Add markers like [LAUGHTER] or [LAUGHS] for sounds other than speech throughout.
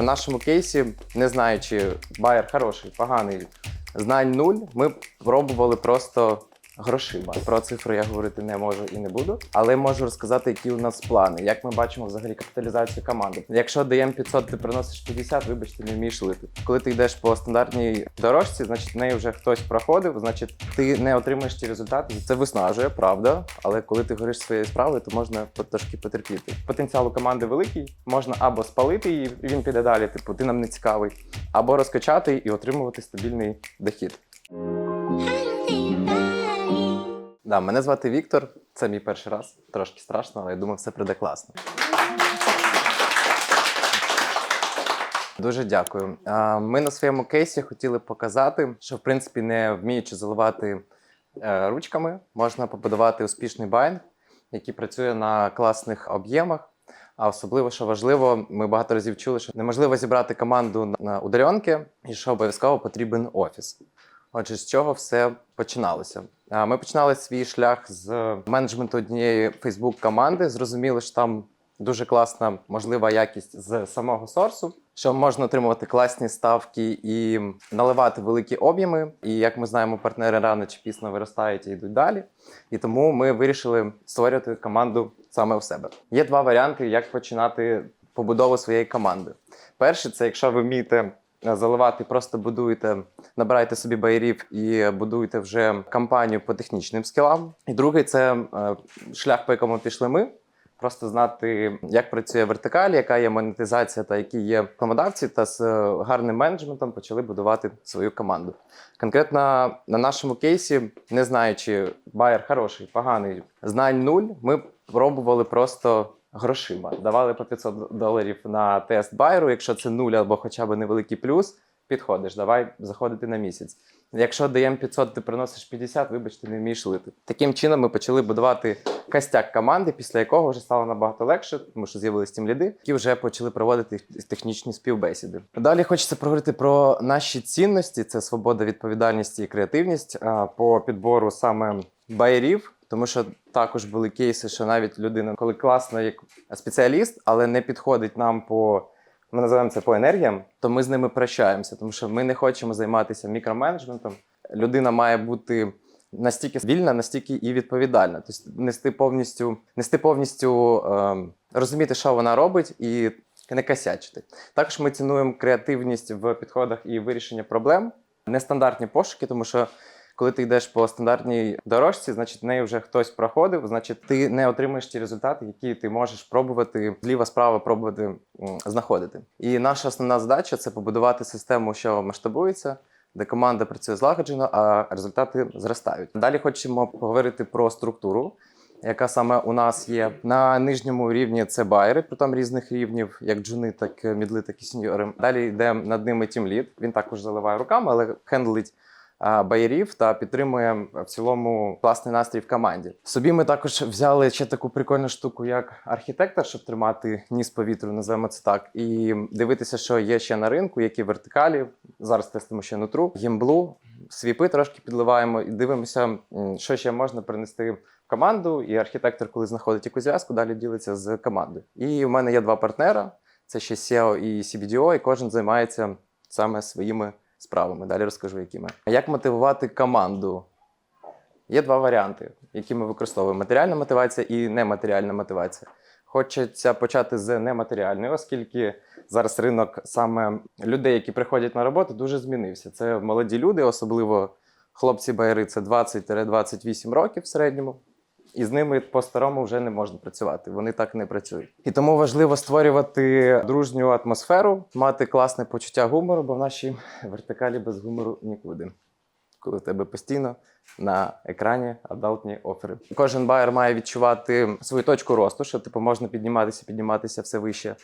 на нашому кейсі, не знаю, чи байер хороший, поганий, знань нуль, ми пробували просто грошима. Про цифри я говорити не можу і не буду, але можу розказати, які у нас плани. Як ми бачимо взагалі капіталізацію команди. Якщо даємо 500, ти приносиш 50, вибачте, не вмієш лити. Коли ти йдеш по стандартній дорожці, значить в неї вже хтось проходив, значить ти не отримаєш ті результати. Це виснажує, правда. Але коли ти гориш своєю справою, то можна трошки потерпіти. Потенціал у команди великий, можна або спалити її, і він піде далі, типу, ти нам не цікавий, або розкачати і отримувати стабільний дохід. Да, мене звати Віктор. Це мій перший раз. Трошки страшно, але я думаю, все прийде класно. Дуже дякую. Ми на своєму кейсі хотіли показати, що в принципі, не вміючи заливати е, ручками, можна побудувати успішний байнг, який працює на класних об'ємах. А особливо, що важливо, ми багато разів чули, що неможливо зібрати команду на- ударенки, і що обов'язково потрібен офіс. Отже, з чого все починалося? Ми починали свій шлях з менеджменту однієї Facebook команди. Зрозуміли, що там дуже класна можлива якість з самого сорсу, що можна отримувати класні ставки і наливати великі об'єми. І як ми знаємо, партнери рано чи пізно виростають і йдуть далі. І тому ми вирішили створювати команду саме у себе. Є два варіанти, як починати побудову своєї команди. Перший це якщо ви вмієте заливати, просто будуєте, набираєте собі байерів і будуєте вже кампанію по технічним скілам. І другий це е, шлях, по якому пішли ми. Просто знати, як працює вертикаль, яка є монетизація та які є рекламодавці, та з е, гарним менеджментом почали будувати свою команду. Конкретно на нашому кейсі, не знаю, чи байер хороший, поганий, знань нуль. Ми пробували просто грошима. Давали по 500 доларів на тест байеру. Якщо це нуль або хоча б невеликий плюс, підходиш, давай заходити на місяць. Якщо даємо 500, ти приносиш 50, вибачте, не вмієш лити. Таким чином ми почали будувати костяк команди, після якого вже стало набагато легше, тому що з'явились тім ліди, які вже почали проводити технічні співбесіди. Далі хочеться проговорити про наші цінності: це свобода, відповідальність і креативність по підбору саме байерів. Тому що також були кейси, що навіть людина, коли класно як спеціаліст, але не підходить нам по ми називаємо це по енергіям, то ми з ними прощаємося, тому що ми не хочемо займатися мікроменеджментом. Людина має бути настільки вільна, настільки і відповідальна. Тобто нести повністю, нести повністю е, розуміти, що вона робить, і не косячити. Також ми цінуємо креативність в підходах і вирішення проблем, нестандартні пошуки, тому що. Коли ти йдеш по стандартній дорожці, значить в неї вже хтось проходив, значить ти не отримуєш ті результати, які ти можеш пробувати зліва справа пробувати знаходити. І наша основна задача це побудувати систему, що масштабується, де команда працює злагоджено, а результати зростають. Далі хочемо поговорити про структуру. Яка саме у нас є на нижньому рівні це байери, притом різних рівнів, як джуни, так і мідли, так і сеньори. Далі йде над ними тімлід. Він також заливає руками, але хендлить а, байерів та підтримує в цілому класний настрій в команді. Собі ми також взяли ще таку прикольну штуку, як архітектор, щоб тримати ніс повітрю, називаємо це так, і дивитися, що є ще на ринку, які вертикалі. Зараз тестимо ще нутру, гімблу, свіпи трошки підливаємо і дивимося, що ще можна принести в команду. І архітектор, коли знаходить якусь зв'язку, далі ділиться з командою. І в мене є два партнера: це ще SEO і CBDO, і кожен займається саме своїми справами. Далі розкажу, якими. Як мотивувати команду? Є два варіанти, які ми використовуємо: матеріальна мотивація і нематеріальна мотивація. Хочеться почати з нематеріальної, оскільки зараз ринок саме людей, які приходять на роботу, дуже змінився. Це молоді люди, особливо хлопці-байери, це 20-28 років в середньому. І з ними по-старому вже не можна працювати. Вони так не працюють. І тому важливо створювати дружню атмосферу, мати класне почуття гумору, бо в нашій вертикалі без гумору нікуди. Коли в тебе постійно на екрані адалтні офери. Кожен байер має відчувати свою точку росту, що типу можна підніматися, підніматися все вище.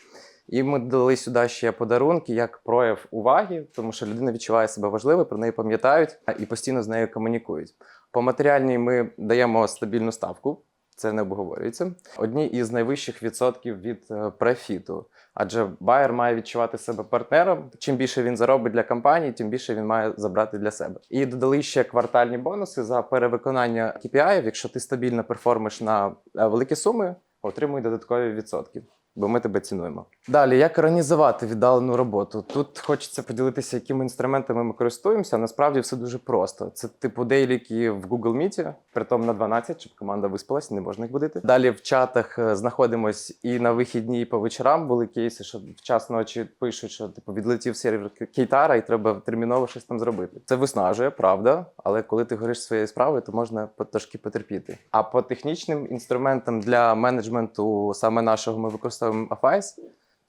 І ми додали сюди ще подарунки як прояв уваги, тому що людина відчуває себе важливою, про неї пам'ятають і постійно з нею комунікують. По матеріальній ми даємо стабільну ставку. Це не обговорюється. Одні із найвищих відсотків від е, профіту. Адже байер має відчувати себе партнером. Чим більше він заробить для компанії, тим більше він має забрати для себе. І додали ще квартальні бонуси за перевиконання KPI. Якщо ти стабільно перформиш на е, великі суми, отримуй додаткові відсотки. Бо ми тебе цінуємо. Далі, як організувати віддалену роботу? Тут хочеться поділитися, якими інструментами ми користуємося. Насправді все дуже просто. Це типу дейліки в Google Meet, притом на 12, щоб команда виспалась, не можна їх будити. Далі в чатах е, знаходимось і на вихідні, і по вечорам були кейси, що в час ночі пишуть, що типу відлетів сервер Кейтара, і треба терміново щось там зробити. Це виснажує, правда. Але коли ти гориш своєю справою, то можна потрошки потерпіти. А по технічним інструментам для менеджменту саме нашого ми використовуємо Affice,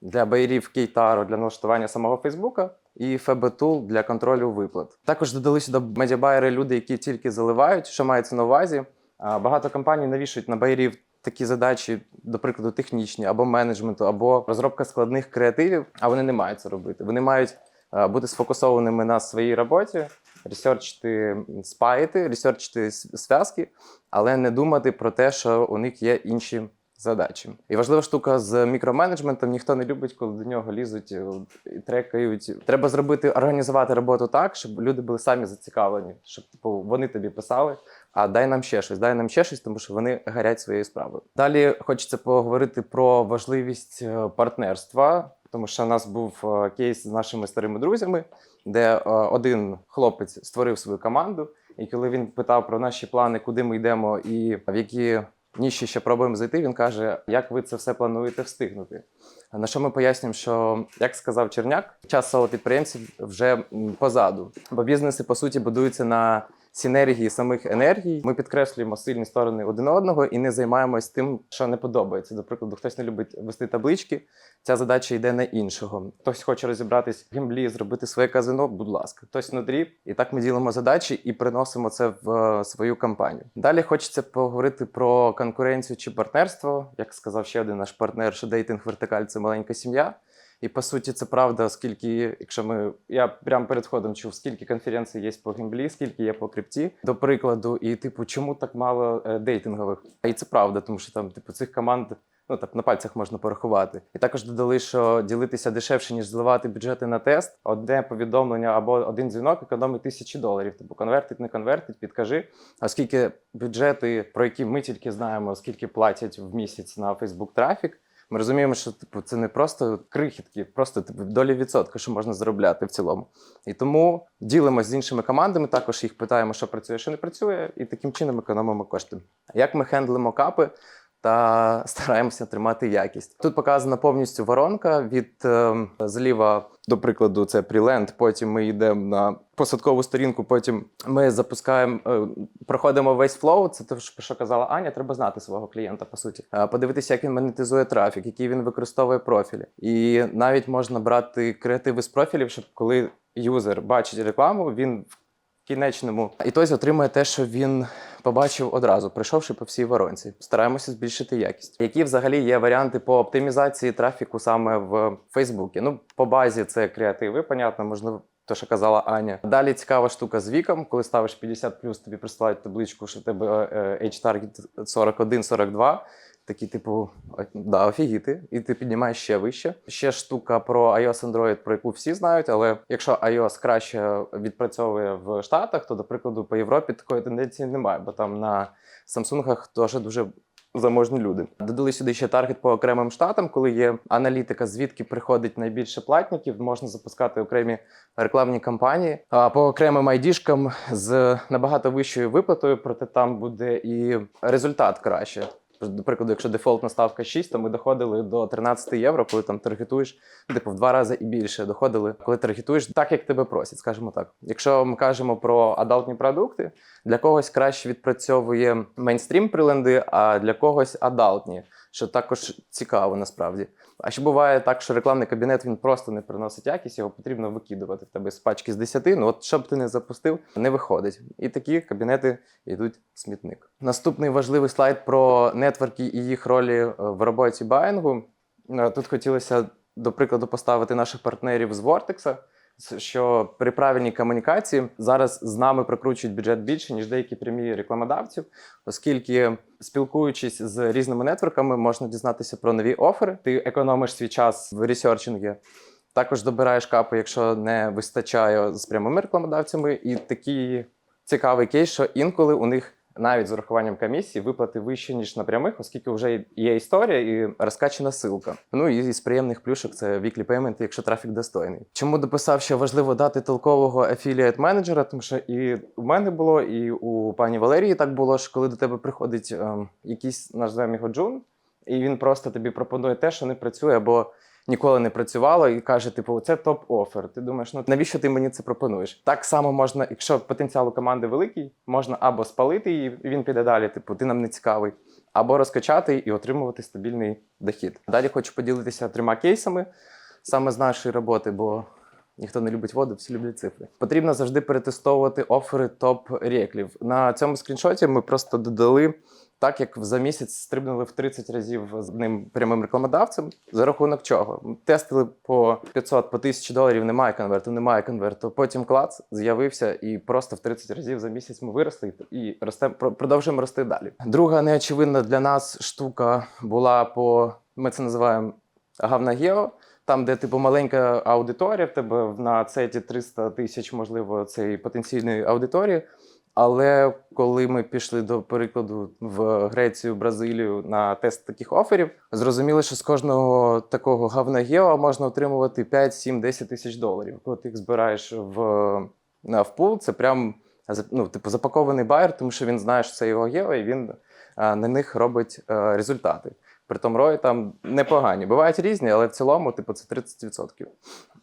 для байерів Кейтару для налаштування самого Фейсбука і FB-Tool для контролю виплат. Також додали сюди медіабайери люди, які тільки заливають, що мається на увазі. Багато компаній навішують на байерів такі задачі, до прикладу, технічні або менеджменту, або розробка складних креативів, а вони не мають це робити. Вони мають бути сфокусованими на своїй роботі, ресерчити спайти, ресерчити зв'язки, але не думати про те, що у них є інші задачі. І важлива штука з мікроменеджментом ніхто не любить, коли до нього лізуть е, і трекають. Треба зробити, організувати роботу так, щоб люди були самі зацікавлені, щоб типу вони тобі писали. А дай нам ще щось, дай нам ще щось, тому що вони гарять своєю справою. Далі хочеться поговорити про важливість е, партнерства, тому що у нас був е, кейс з нашими старими друзями, де один хлопець створив свою команду, і коли він питав про наші плани, куди ми йдемо і в які ніші ще пробуємо зайти, він каже, як ви це все плануєте встигнути. На що ми пояснюємо, що як сказав Черняк, час соло підприємців вже позаду, бо бізнеси по суті будуються на синергії самих енергій. Ми підкреслюємо сильні сторони один одного і не займаємось тим, що не подобається. До прикладу, хтось не любить вести таблички. Ця задача йде на іншого. Хтось хоче розібратись в гімблі, зробити своє казино. Будь ласка, хтось внутрі. І так ми ділимо задачі і приносимо це в е, свою компанію. Далі хочеться поговорити про конкуренцію чи партнерство. Як сказав ще один наш партнер, що дейтинг вертикаль це маленька сім'я. І по суті, це правда, оскільки, якщо ми я прямо перед входом чув, скільки конференцій є по гімблі, скільки є по крипті, до прикладу, і типу, чому так мало е, дейтингових? І це правда, тому що там, типу, цих команд. Ну так на пальцях можна порахувати. І також додали, що ділитися дешевше, ніж зливати бюджети на тест. Одне повідомлення або один дзвінок економить тисячі доларів. Типу конвертить, не конвертить, підкажи. Оскільки бюджети, про які ми тільки знаємо, скільки платять в місяць на Facebook трафік, ми розуміємо, що типу це не просто крихітки, просто типу долі відсотка, що можна заробляти в цілому. І тому ділимося з іншими командами, також їх питаємо, що працює, що не працює, і таким чином економимо кошти. Як ми хендлимо капи? Та [LAUGHS] стараємося тримати якість. Тут показана повністю воронка від е, зліва, до прикладу, це пріленд. Потім ми йдемо на посадкову сторінку. Потім ми запускаємо, е, проходимо весь флоу. Це те, що казала Аня. Треба знати свого клієнта. По суті, Е, подивитися, як він монетизує трафік, який він використовує профілі. І навіть можна брати креативи з профілів, щоб коли юзер бачить рекламу, він кінечному ітозі отримує те, що він побачив одразу, пройшовши по всій воронці. Стараємося збільшити якість. Які взагалі є варіанти по оптимізації трафіку саме в Фейсбуці? Ну, по базі це креативи, понятно, можливо. То, що казала Аня. Далі цікава штука з віком, коли ставиш 50 тобі присилають табличку, що в тебе е, H-Target 41-42. Такі, типу, да, офігіти, і ти піднімаєш ще вище. Ще штука про iOS Android, про яку всі знають, але якщо iOS краще відпрацьовує в Штатах, то, до прикладу, по Європі такої тенденції немає, бо там на Samsung теж дуже заможні люди. Додали сюди ще таргет по окремим штатам, коли є аналітика, звідки приходить найбільше платників, можна запускати окремі рекламні кампанії. А по окремим айдішкам з набагато вищою виплатою, проте там буде і результат краще. До прикладу, якщо дефолтна ставка 6, то ми доходили до 13 євро, коли там таргетуєш, типу в два рази і більше доходили, коли таргетуєш так, як тебе просять, скажімо так. Якщо ми кажемо про адалтні продукти, для когось краще відпрацьовує мейнстрім приленди, а для когось адалтні, що також цікаво насправді. А ще буває так, що рекламний кабінет він просто не приносить якість, його потрібно викидувати в тебе з пачки з 10, Ну от щоб ти не запустив, не виходить. І такі кабінети йдуть в смітник. Наступний важливий слайд про нетворки і їх ролі е, в роботі баїнгу. Е, Тут хотілося до прикладу поставити наших партнерів з Vortex, що при правильній комунікації зараз з нами прокручують бюджет більше, ніж деякі прямі рекламодавців, оскільки спілкуючись з різними нетворками, можна дізнатися про нові офери. Ти економиш свій час в ресерчингі. Також добираєш капи, якщо не вистачає з прямими рекламодавцями, і такий цікавий кейс, що інколи у них навіть з урахуванням комісії виплати вищі, ніж на прямих, оскільки вже є історія і розкачана силка. Ну і з приємних плюшок це weekly payment, якщо трафік достойний. Чому дописав, що важливо дати толкового affiliate менеджера, тому що і у мене було, і у пані Валерії так було, що коли до тебе приходить ем, якийсь називаємо його джун, і він просто тобі пропонує те, що не працює, або ніколи не працювало, і каже: типу, це топ-офер. Ти думаєш, ну навіщо ти мені це пропонуєш? Так само можна, якщо потенціал у команди великий, можна або спалити її, і він піде далі, типу, ти нам не цікавий, або розкачати і отримувати стабільний дохід. Далі хочу поділитися трьома кейсами саме з нашої роботи, бо ніхто не любить воду, всі люблять цифри. Потрібно завжди перетестовувати офери топ-реклів. На цьому скріншоті ми просто додали. Так як за місяць стрибнули в 30 разів з ним прямим рекламодавцем, за рахунок чого? Тестили по 500, по 1000 доларів, немає конверту, немає конверту. Потім клац з'явився, і просто в 30 разів за місяць ми виросли і росте, про- продовжуємо рости далі. Друга неочевидна для нас штука була по ми це називаємо гавна гео. Там, де типу маленька аудиторія, в тебе на сеті 300 тисяч, можливо, цієї потенційної аудиторії. Але коли ми пішли до прикладу в Грецію, Бразилію на тест таких оферів, зрозуміли, що з кожного такого гавна гео можна отримувати 5, 7, 10 тисяч доларів. Коли ти їх збираєш в, на в пул, це прям ну, типу, запакований байер, тому що він знає, що це його гео, і він а, на них робить е, результати. Притом рої там непогані. Бувають різні, але в цілому, типу, це 30%.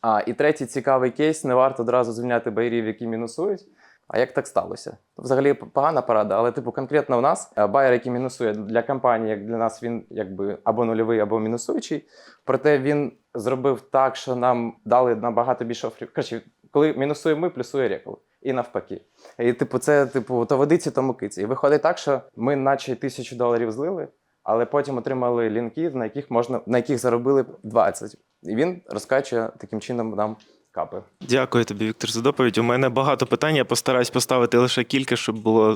А і третій цікавий кейс: не варто одразу звільняти байерів, які мінусують. А як так сталося? Взагалі погана порада, але типу конкретно в нас е, байер, який мінусує для компанії, як для нас він якби або нульовий, або мінусуючий. Проте він зробив так, що нам дали набагато більше оферів. Коротше, коли мінусуємо ми, плюсує рекл. І навпаки. І типу, це типу то водиці, то мукиці. І виходить так, що ми, наче тисячу доларів злили, але потім отримали лінки, на яких можна на яких заробили 20. І він розкачує таким чином нам капи. Дякую тобі, Віктор, за доповідь. У мене багато питань. Я постараюсь поставити лише кілька, щоб було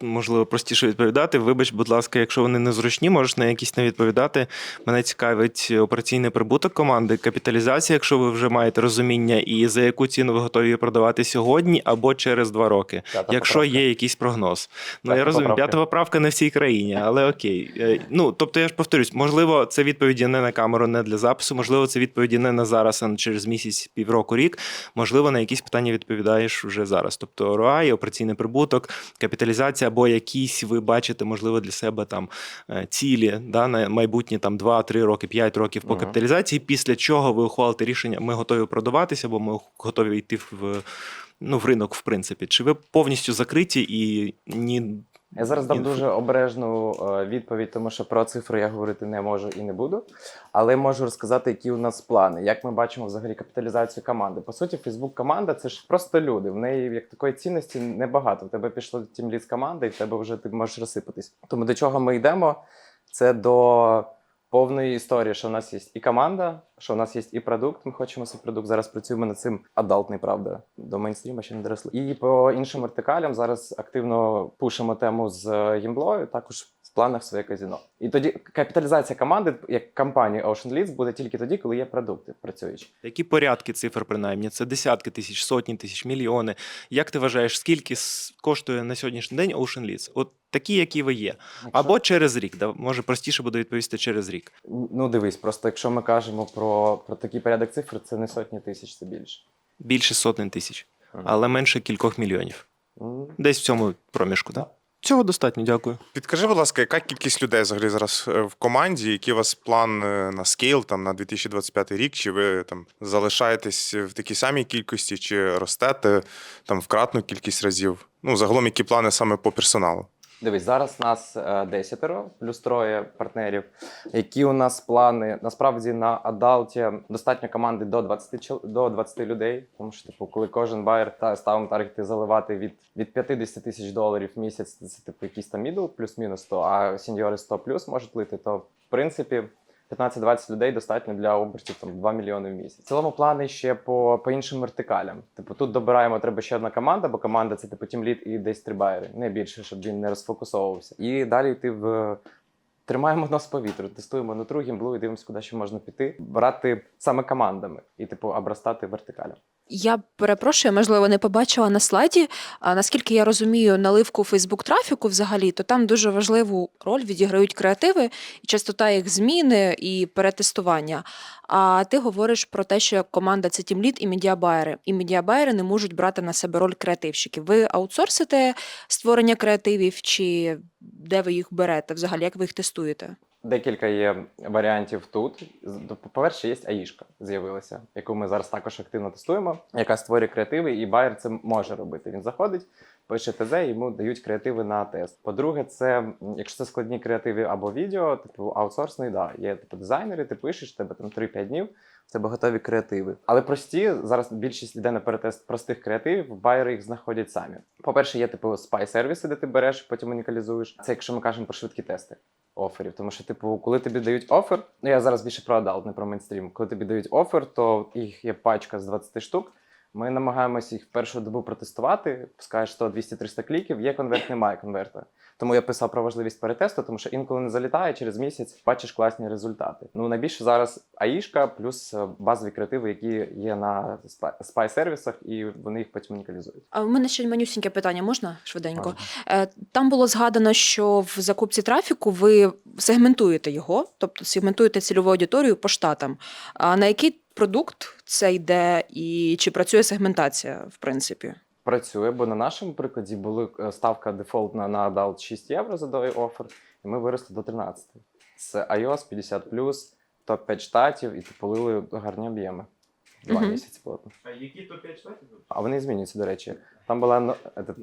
можливо простіше відповідати. Вибач, будь ласка, якщо вони незручні, можеш на якісь не відповідати. Мене цікавить операційний прибуток команди, капіталізація, якщо ви вже маєте розуміння, і за яку ціну ви готові продавати сьогодні або через два роки, П'ята якщо поправка. є якийсь прогноз. Ну П'ята я розумію, поправка. п'ята поправка не в цій країні, але окей. Е, Ну тобто, я ж повторюсь, можливо, це відповіді не на камеру, не для запису, можливо, це відповіді не на зараз, а на через місяць, півроку, рік. Можливо, на якісь питання відповідаєш вже зараз. Тобто ROI, операційний прибуток, капіталізація, або якісь ви бачите, можливо, для себе там е, цілі да, на майбутні там 2-3 роки, 5 років по капіталізації, після чого ви ухвалите рішення, ми готові продаватися, або ми готові йти в. Ну, в ринок, в принципі, чи ви повністю закриті і ні Я зараз дам дуже обережну е, відповідь, тому що про цифри я говорити не можу і не буду. Але можу розказати, які у нас плани, як ми бачимо взагалі капіталізацію команди. По суті, Фейсбук команда це ж просто люди. В неї як такої цінності небагато. В тебе пішло тімліт команда, і в тебе вже ти можеш розсипатись. Тому до чого ми йдемо? Це до повної історії, що в нас є і команда, що в нас є і продукт. Ми хочемо цей продукт. Зараз працюємо над цим адалтний, правда. До мейнстріма ще не доросли. І по іншим вертикалям зараз активно пушимо тему з гімблою, також в планах своє казіно. І тоді капіталізація команди як компанії Ocean Leads буде тільки тоді, коли є продукти працюючі. Які порядки цифр, принаймні? Це десятки тисяч, сотні тисяч, мільйони. Як ти вважаєш, скільки коштує на сьогоднішній день Ocean Leads? От такі, які ви є. Або через рік. Да? Може простіше буде відповісти через рік. ну дивись, просто якщо ми кажемо про, про такий порядок цифр, це не сотні тисяч, це більше. Більше сотень тисяч, але менше кількох мільйонів. Десь в цьому проміжку. Да? Цього достатньо, дякую. Підкажи, будь ласка, яка кількість людей взагалі зараз е, в команді? Який у вас план е, на скейл там на 2025 рік? Чи ви там залишаєтесь в такій самій кількості, чи ростете там вкратну кількість разів? Ну, загалом, які плани саме по персоналу? Дивись, зараз нас е, десятеро, плюс троє партнерів. Які у нас плани? Насправді на Адалті достатньо команди до 20, чол- до 20 людей. Тому що, типу, коли кожен байер та ставимо таргети заливати від, від 50 тисяч доларів в місяць, це, типу якийсь там мідл, плюс-мінус 100, а сеньори 100 плюс можуть лити, то в принципі. 15-20 людей достатньо для обертів там 2 мільйони в місяць. В цілому плани ще по, по іншим вертикалям. Типу, тут добираємо, треба ще одна команда, бо команда це типу тімліт і десь трибайери. не більше, щоб він не розфокусовувався. І далі йти в тримаємо нос повітрю, тестуємо другім блу і дивимося, куди ще можна піти, брати саме командами і, типу, обростати вертикалю. Я перепрошую, можливо, не побачила на слайді. А наскільки я розумію, наливку Фейсбук трафіку взагалі, то там дуже важливу роль відіграють креативи і частота їх зміни і перетестування. А ти говориш про те, що команда це тімлід і медіабайери. І медіабайери не можуть брати на себе роль креативщиків. Ви аутсорсите створення креативів, чи де ви їх берете? Взагалі, як ви їх тестуєте? Декілька є варіантів тут. По-перше, є АІшка з'явилася, яку ми зараз також активно тестуємо, яка створює креативи, і байер це може робити. Він заходить, пише ТЗ, йому дають креативи на тест. По-друге, це якщо це складні креативи або відео, типу аутсорсний, да, є типу дизайнери, ти пишеш, тебе там 3-5 днів. в Тебе готові креативи. Але прості зараз більшість йде на перетест простих креативів, байери їх знаходять самі. По-перше, є типу спай сервіси, де ти береш, потім унікалізуєш. Це якщо ми кажемо про швидкі тести оферів. Тому що, типу, коли тобі дають офер, ну я зараз більше про адалт, не про мейнстрім. Коли тобі дають офер, то їх є пачка з 20 штук. Ми намагаємося їх першу добу протестувати, пускаєш 100, 200, 300 кліків, є конверт, немає конверта. Тому я писав про важливість перетесту, тому що інколи не залітає через місяць, бачиш класні результати. Ну найбільше зараз АІшка плюс е, базові креативи, які є на спай сервісах, і вони їх потім унікалізують. А в мене ще манюсіньке питання, можна швиденько? Можна. Е, Там було згадано, що в закупці трафіку ви сегментуєте його, тобто сегментуєте цільову аудиторію по штатам. А на який продукт це йде і чи працює сегментація, в принципі? Працює, бо на нашому прикладі була е, ставка дефолтна на Adult 6 євро за той офер, і ми виросли до 13. Це iOS 50 топ-5 штатів, і полили гарні об'єми. Два Мгм. місяці плотно. А які то 5 штатів? А вони змінюються, до речі. Там була ну,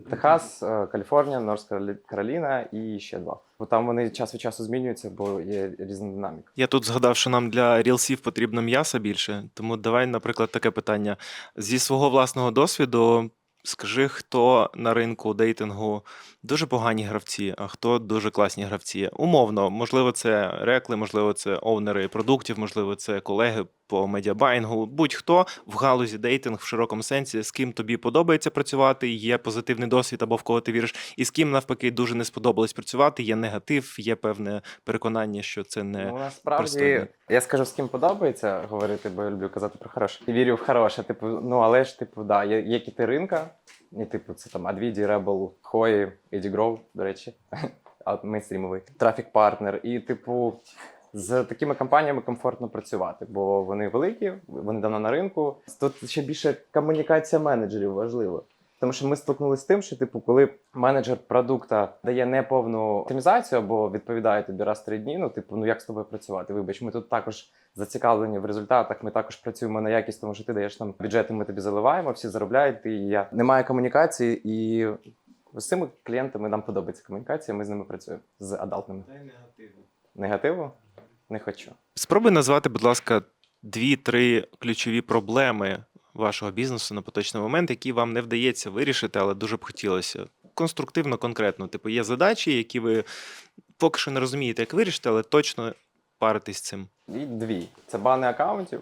Техас, е, Каліфорнія, Норс Кароліна і ще два. Бо там вони час від часу змінюються, бо є різна динаміка. Я тут згадав, що нам для рілсів потрібно м'яса більше. Тому давай, наприклад, таке питання. Зі свого власного досвіду, скажи, хто на ринку дейтингу дуже погані гравці, а хто дуже класні гравці. Умовно, можливо, це рекли, можливо, це оунери продуктів, можливо, це колеги по медіабайнгу. Будь-хто в галузі дейтинг в широкому сенсі, з ким тобі подобається працювати, є позитивний досвід або в кого ти віриш, і з ким навпаки дуже не сподобалось працювати. Є негатив, є певне переконання, що це не Ну, насправді, пристойно. я скажу, з ким подобається говорити, бо я люблю казати про хороше. І вірю в хороше. Типу, ну але ж, типу, да, є, є кіти ринка, і типу, це там Advidi, Rebel, Хої, Еді до речі, мейнстрімовий, трафік партнер. І, типу, з такими компаніями комфортно працювати, бо вони великі, вони давно на ринку. Тут ще більше комунікація менеджерів важлива. Тому що ми стикнулися з тим, що типу, коли менеджер продукта дає неповну оптимізацію або відповідає тобі раз три дні, ну типу, ну як з тобою працювати? Вибач, ми тут також зацікавлені в результатах. Ми також працюємо на якість, тому що ти даєш нам бюджети, ми тобі заливаємо, всі заробляють. Ти і я немає комунікації, і з цими клієнтами нам подобається комунікація. Ми з ними працюємо з адалтними. Негативу не хочу. Спробуй назвати, будь ласка, дві-три ключові проблеми вашого бізнесу на поточний момент, які вам не вдається вирішити, але дуже б хотілося. Конструктивно, конкретно. Типу, є задачі, які ви поки що не розумієте, як вирішити, але точно паритесь з цим. І дві. Це бани аккаунтів,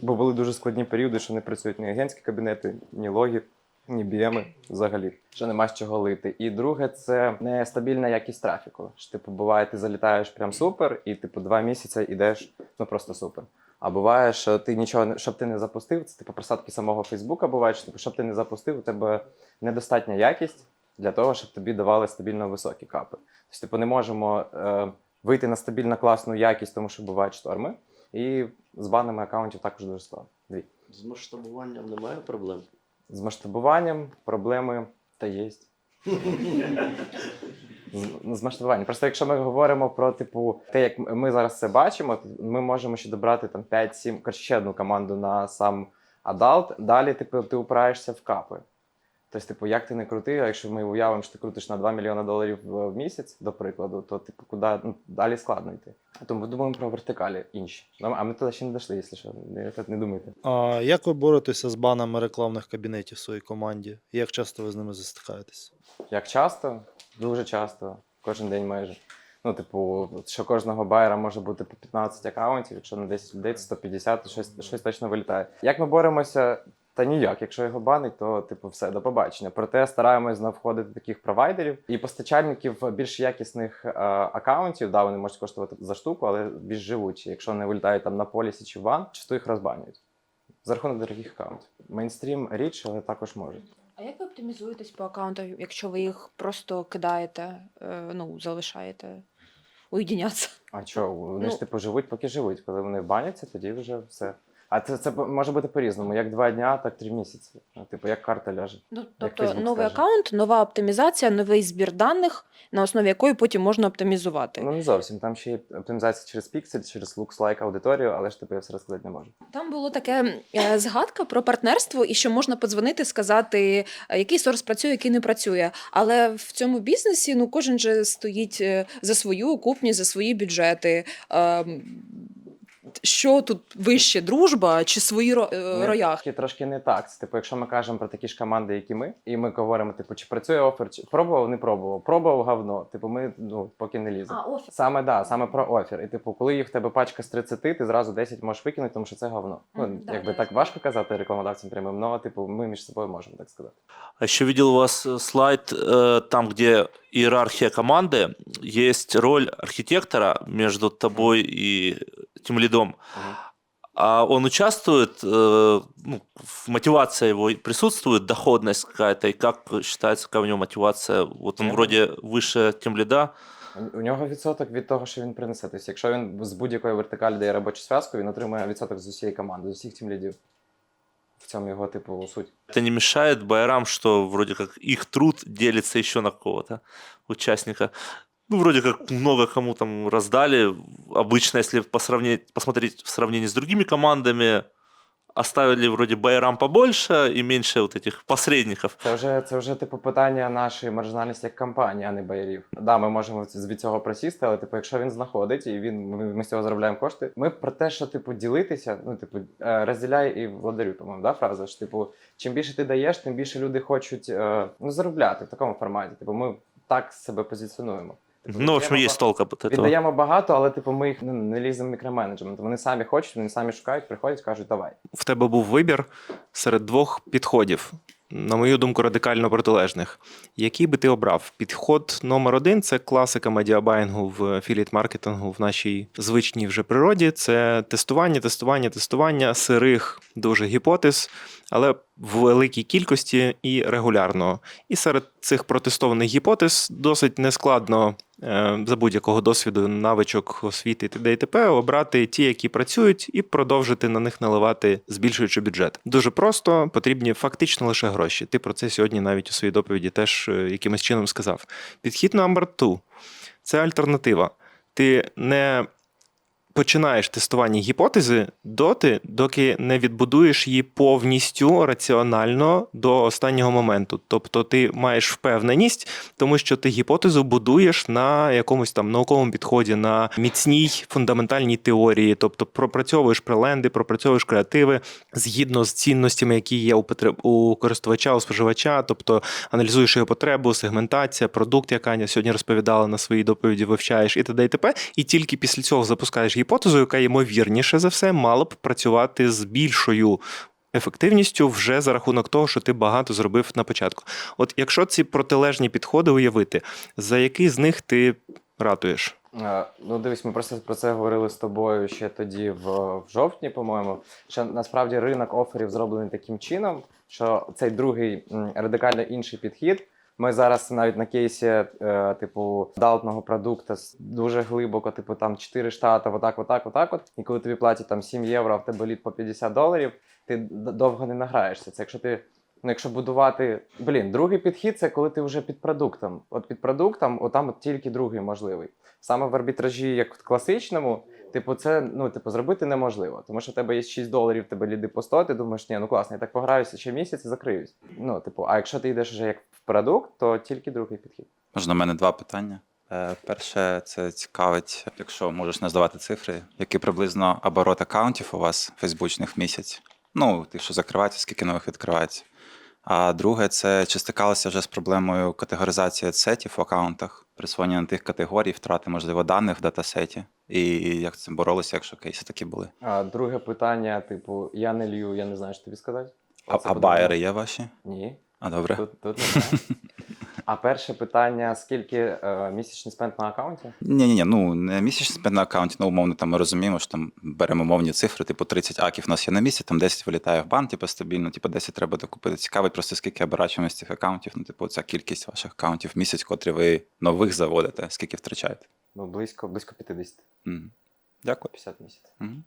бо були дуже складні періоди, що не працюють ні агентські кабінети, ні логи, ні біеми взагалі, що нема з чого лити. І друге, це нестабільна якість трафіку. Що, типу, буває, ти залітаєш прям супер, і типу два місяці йдеш ну просто супер. А буває, що ти нічого щоб ти не запустив, це типу просадки самого Фейсбука бувають, що типу, щоб ти не запустив, у тебе недостатня якість для того, щоб тобі давали стабільно високі капи. Тобто, типу, не можемо е, вийти на стабільно класну якість, тому що бувають шторми. І з банами аккаунтів також дуже складно. Дві. З масштабуванням немає проблем. З масштабуванням проблеми та є. [LAUGHS] З, масштабуванням. Просто якщо ми говоримо про типу те, як ми зараз це бачимо, то ми можемо ще добрати там 5-7, коротше, ще одну команду на сам адалт. Далі типу, ти упираєшся в капи. Тобто, типу, як ти не крути, а якщо ми уявимо, що ти крутиш на 2 мільйони доларів в місяць, до прикладу, то типу, куди ну, далі складно йти. Тому думаємо про вертикалі інші. Ну, а ми туди ще не дійшли, якщо що. Не, не думайте. А як ви боретеся з банами рекламних кабінетів в своїй команді? Як часто ви з ними застикаєтесь? Як часто? Дуже часто, кожен день майже. Ну, типу, що кожного байера може бути по 15 аккаунтів, якщо на 10 людей це 150, то щось, щось точно вилітає. Як ми боремося? Та ніяк, якщо його банить, то типу все до побачення. Проте стараємось знаходити таких провайдерів і постачальників більш якісних е, акаунтів. Да, вони можуть коштувати за штуку, але більш живучі. Якщо вони вилітають там на полісі чи в ван, часто їх розбанюють. За рахунок дорогих акаунтів. Мейнстрім річ, але також можуть. А як ви оптимізуєтесь по аккаунтам, якщо ви їх просто кидаєте, е, ну, залишаєте уєдиняться? А чого? вони ж Ну- типу живуть, поки живуть. Коли вони баняться, тоді вже все. А це, це може бути по-різному, як два дня, так три місяці. Ну, Типу, як карта ляже. Ну, тобто Facebook новий скаже. аккаунт, нова оптимізація, новий збір даних, на основі якої потім можна оптимізувати. Ну не зовсім. Там ще є оптимізація через піксель, через looks-like аудиторію, але ж типу я все розказати не можу. Там було таке е, згадка про партнерство і що можна подзвонити, сказати, е, який сорс працює, який не працює. Але в цьому бізнесі ну кожен же стоїть е, за свою окупність, за свої бюджети. Що тут вище, дружба чи свої ро- е, Ні, роях? Трошки, трошки не так. Це, типу, якщо ми кажемо про такі ж команди, як і ми, і ми говоримо, типу, чи працює офер, чи пробував, не пробував, пробував говно. Типу, ми ну поки не ліземо. Саме да, саме про офер. І типу, коли їх в тебе пачка з 30, ти зразу 10 можеш викинути, тому що це говно. Ну да, якби да, так я важко казати рекламодавцям прямим, але типу, ми між собою можемо так сказати. А еще видел у вас э, слайд, э, там, где иерархия команды, есть роль архитектора между тобой и тем лидом. Мгм. А он участвует, э, ну, в- мотивация его присутствует, доходность какая-то, и как считается, какая у него мотивация? Вот он Я вроде выше тем лида. У- У нього відсоток від того, що він принесе. Тобто, якщо він з будь-якої вертикалі дає робочу зв'язку, він отримує відсоток з усієї команди, з усіх тім лідів. В цьому його, типу, суть. Это не мешает Байрам, что вроде как их труд делится еще на какого-то участника. Ну, вроде как много кому там раздали. Обычно, если посравнить, посмотреть в сравнении с другими командами, оставили вроде байерам побольше и меньше вот этих посредников. Це вже, це вже типу питання нашої маржинальності як компанії, а не байерів. Да, ми можемо від цього просісти, але типу, якщо він знаходить і він ми, ми з цього заробляємо кошти. Ми про те, що типу ділитися, ну типу е, розділяй і владарю, по-моєму, да, фраза ж типу, чим більше ти даєш, тим більше люди хочуть е, ну, заробляти в такому форматі. Типу, ми так себе позиціонуємо. Типу, Ну, в общем, віддаємо есть толк от этого. Віддаємо багато, але типу ми їх ну, не ліземо в мікроменеджмент. Вони самі хочуть, вони самі шукають, приходять, кажуть, давай. в тебе був вибір серед двох підходів, на мою думку, радикально протилежних. Який би ти обрав? Підход номер один це класика медіабайнгу в афіліт-маркетингу в нашій звичній вже природі. Це тестування, тестування, тестування сирих дуже гіпотез, але в великій кількості і регулярно. І серед цих протестованих гіпотез досить нескладно е, за будь-якого досвіду, навичок, освіти і т.д. і т.п. обрати ті, які працюють, і продовжити на них наливати, збільшуючи бюджет. Дуже просто потрібні фактично лише гроші. Ти про це сьогодні навіть у своїй доповіді теж е, якимось чином сказав. Підхід number two – це альтернатива. Ти не починаєш тестування гіпотези доти, доки не відбудуєш її повністю раціонально до останнього моменту. Тобто ти маєш впевненість, тому що ти гіпотезу будуєш на якомусь там науковому підході, на міцній фундаментальній теорії, тобто пропрацьовуєш преленди, пропрацьовуєш креативи згідно з цінностями, які є у потреб у користувача, у споживача, тобто аналізуєш його потребу, сегментація, продукт, як Аня сьогодні розповідала на своїй доповіді, вивчаєш і т.д. і т.п. І тільки після цього запускаєш гіпотезу, яка ймовірніше за все мала б працювати з більшою. Ефективністю вже за рахунок того, що ти багато зробив на початку. От якщо ці протилежні підходи уявити, за який з них ти ратуєш? Ну, дивись, ми просто про це говорили з тобою ще тоді в, в жовтні, по-моєму. Що насправді ринок оферів зроблений таким чином, що цей другий радикально інший підхід. Ми зараз навіть на кейсі, е, типу, далтного продукту дуже глибоко, типу, там 4 штати, отак, отак, отак. От. І коли тобі платять там 7 євро, а в тебе лід по 50 доларів, ти довго не награєшся. Це якщо ти. Ну, якщо будувати. Блін, другий підхід це коли ти вже під продуктом. От під продуктом, отам от тільки другий можливий. Саме в арбітражі, як в класичному, типу, це ну, типу, зробити неможливо. Тому що в тебе є 6 доларів, тебе ліди по 100, ти думаєш, ні, ну класно, я так пограюся ще місяць і закриюсь. Ну, типу, а якщо ти йдеш вже як в продукт, то тільки другий підхід. Можна в мене два питання. Е, Перше, це цікавить, якщо можеш назвати цифри, який приблизно оборот аккаунтів у вас фейсбучних місяць. Ну, тих, що закриваються, скільки нових відкривається. А друге, це чи стикалися вже з проблемою категоризації сетів в аккаунтах, присвоєння на тих категорій, втрати, можливо, даних в датасеті, і як з цим боролися, якщо кейси такі були. А друге питання: типу, я не лью, я не знаю, що тобі сказати. А, а байери є ваші? Ні, А добре. тут, тут немає. [LAUGHS] А перше питання: скільки е, місячний спенд на аккаунті? Ні, ні, ні, ну не місячний спend на аккаунті, ну умовно там ми розуміємо, що там беремо мовні цифри, типу 30 аків у нас є на місяць, там 10 вилітає в бан, типу стабільно, типу 10 треба докупити. Цікавить просто скільки оборачуємость цих аккаунтів, ну типу ця кількість ваших аккаунтів в місяць, котрі ви нових заводите, скільки втрачаєте. Ну, близько, близько 50, Мгм. Дякую. 50 місяців. Мгм.